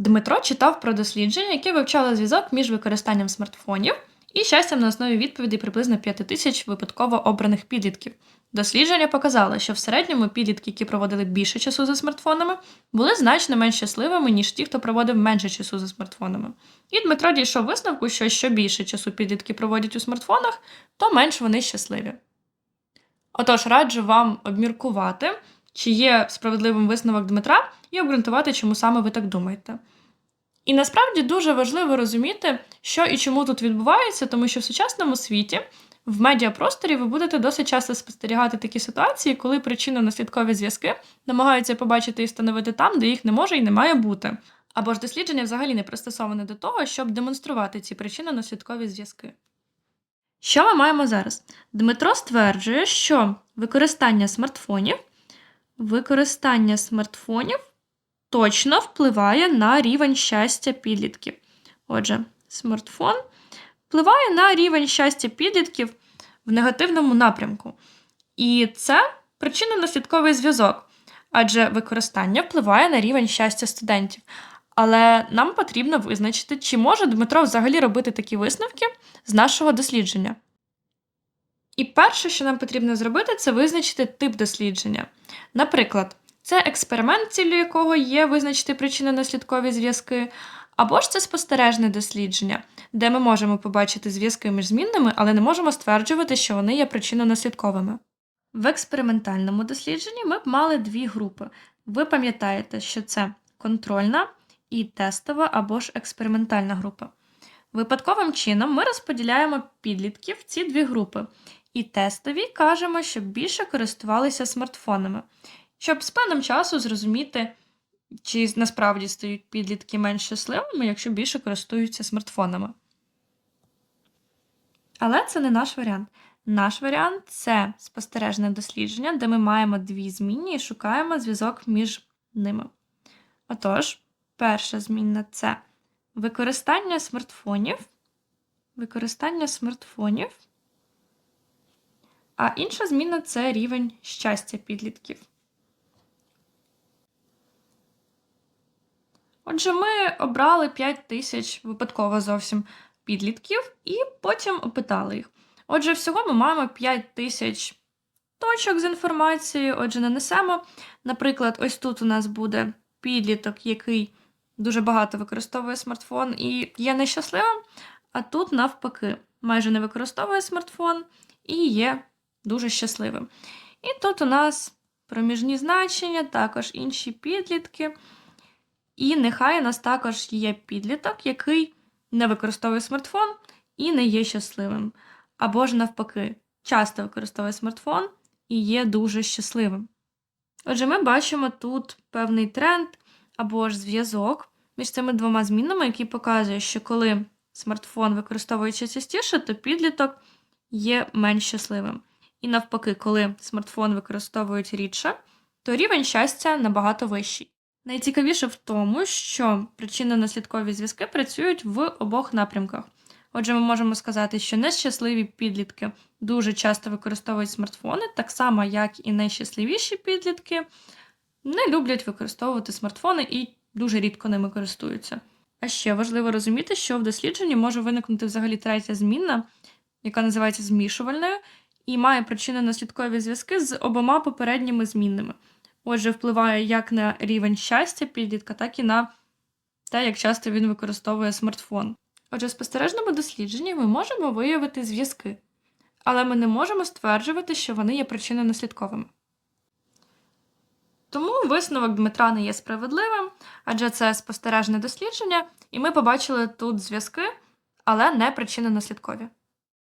Дмитро читав про дослідження, яке вивчало зв'язок між використанням смартфонів і щастям на основі відповідей приблизно 5 тисяч випадково обраних підлітків. Дослідження показало, що в середньому підлітки, які проводили більше часу за смартфонами, були значно менш щасливими, ніж ті, хто проводив менше часу за смартфонами. І Дмитро дійшов висновку, що що більше часу підлітки проводять у смартфонах, то менш вони щасливі. Отож, раджу вам обміркувати, чи є справедливим висновок Дмитра, і обґрунтувати, чому саме ви так думаєте. І насправді дуже важливо розуміти, що і чому тут відбувається, тому що в сучасному світі в медіапросторі ви будете досить часто спостерігати такі ситуації, коли причинно-наслідкові зв'язки намагаються побачити і встановити там, де їх не може і не має бути. Або ж дослідження взагалі не пристосоване до того, щоб демонструвати ці причинно-наслідкові зв'язки. Що ми маємо зараз? Дмитро стверджує, що використання смартфонів, використання смартфонів точно впливає на рівень щастя підлітків. Отже, смартфон впливає на рівень щастя підлітків в негативному напрямку. І це причинно-наслідковий зв'язок, адже використання впливає на рівень щастя студентів. Але нам потрібно визначити, чи може Дмитро взагалі робити такі висновки з нашого дослідження. І перше, що нам потрібно зробити, це визначити тип дослідження. Наприклад, це експеримент, ціллю якого є визначити причинно-наслідкові зв'язки, або ж це спостережне дослідження, де ми можемо побачити зв'язки між змінними, але не можемо стверджувати, що вони є причинно-наслідковими. В експериментальному дослідженні ми б мали дві групи. Ви пам'ятаєте, що це контрольна і тестова або ж експериментальна група. Випадковим чином ми розподіляємо підлітків в ці дві групи. І тестові кажемо, щоб більше користувалися смартфонами, щоб з певним часу зрозуміти, чи насправді стають підлітки менш щасливими, якщо більше користуються смартфонами. Але це не наш варіант. Наш варіант це спостережне дослідження, де ми маємо дві змінні і шукаємо зв'язок між ними. Отож, перша змінна це використання смартфонів. Використання смартфонів. А інша зміна це рівень щастя підлітків. Отже, ми обрали 5 тисяч випадково зовсім підлітків і потім опитали їх. Отже, всього ми маємо 5 тисяч точок з інформацією. Отже, нанесемо. Наприклад, ось тут у нас буде підліток, який дуже багато використовує смартфон і є нещасливим, а тут, навпаки, майже не використовує смартфон і є дуже щасливим. І тут у нас проміжні значення, також інші підлітки. І нехай у нас також є підліток, який не використовує смартфон і не є щасливим. Або ж навпаки, часто використовує смартфон і є дуже щасливим. Отже, ми бачимо тут певний тренд або ж зв'язок між цими двома змінами, який показує, що коли смартфон використовується частіше, то підліток є менш щасливим. І навпаки, коли смартфон використовують рідше, то рівень щастя набагато вищий. Найцікавіше в тому, що причинно-наслідкові зв'язки працюють в обох напрямках. Отже, ми можемо сказати, що нещасливі підлітки дуже часто використовують смартфони, так само, як і найщасливіші підлітки не люблять використовувати смартфони і дуже рідко ними користуються. А ще важливо розуміти, що в дослідженні може виникнути взагалі третя змінна, яка називається змішувальною, і має причинно-наслідкові зв'язки з обома попередніми змінними. Отже, впливає як на рівень щастя підлітка, так і на те, як часто він використовує смартфон. Отже, в спостережному дослідженні ми можемо виявити зв'язки, але ми не можемо стверджувати, що вони є причинно-наслідковими. Тому висновок Дмитра не є справедливим, адже це спостережне дослідження, і ми побачили тут зв'язки, але не причинно-наслідкові.